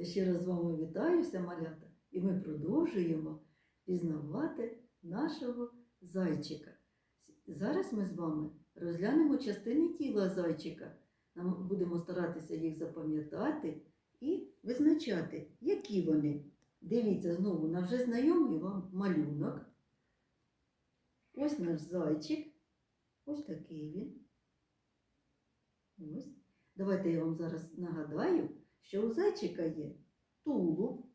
Я ще раз з вами вітаюся, малята, і ми продовжуємо пізнавати нашого зайчика. Зараз ми з вами розглянемо частини тіла зайчика. Нам будемо старатися їх запам'ятати і визначати, які вони. Дивіться знову на вже знайомий вам малюнок. Ось наш зайчик. Ось такий він. Ось. Давайте я вам зараз нагадаю, що у зайчика є тулуб.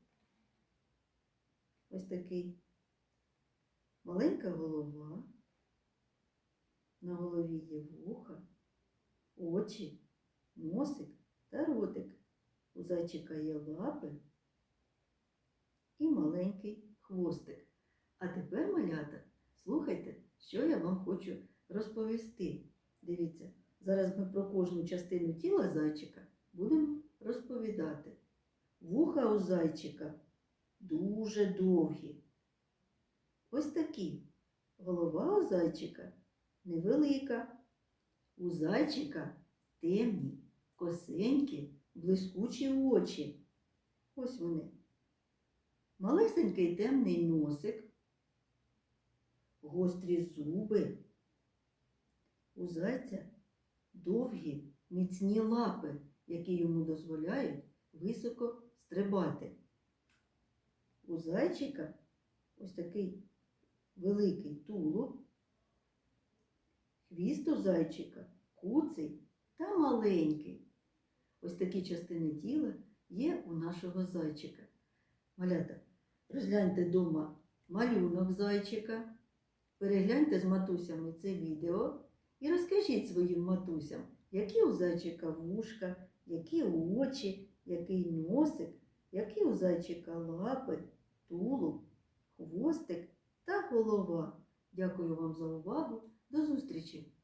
Ось такий. Маленька голова. На голові є вуха, очі, носик та ротик. У зайчика є лапи і маленький хвостик. А тепер, малята, слухайте, що я вам хочу розповісти. Дивіться, зараз ми про кожну частину тіла зайчика будемо розповідати. Вуха у зайчика дуже довгі. Ось такі. Голова у зайчика невелика. У зайчика темні, косенькі, блискучі очі. Ось вони. Малесенький темний носик, гострі зуби. У зайця довгі, міцні лапи, які йому дозволяють високо стрибати. У зайчика ось такий великий тулуб, хвіст у зайчика куций та маленький. Ось такі частини тіла є у нашого зайчика. Малята, розгляньте вдома малюнок зайчика, перегляньте з матусями це відео і розкажіть своїм матусям, які у зайчика вушка, які очі, який носик, які у зайчика лапи, тулуб, хвостик та голова. Дякую вам за увагу. До зустрічі!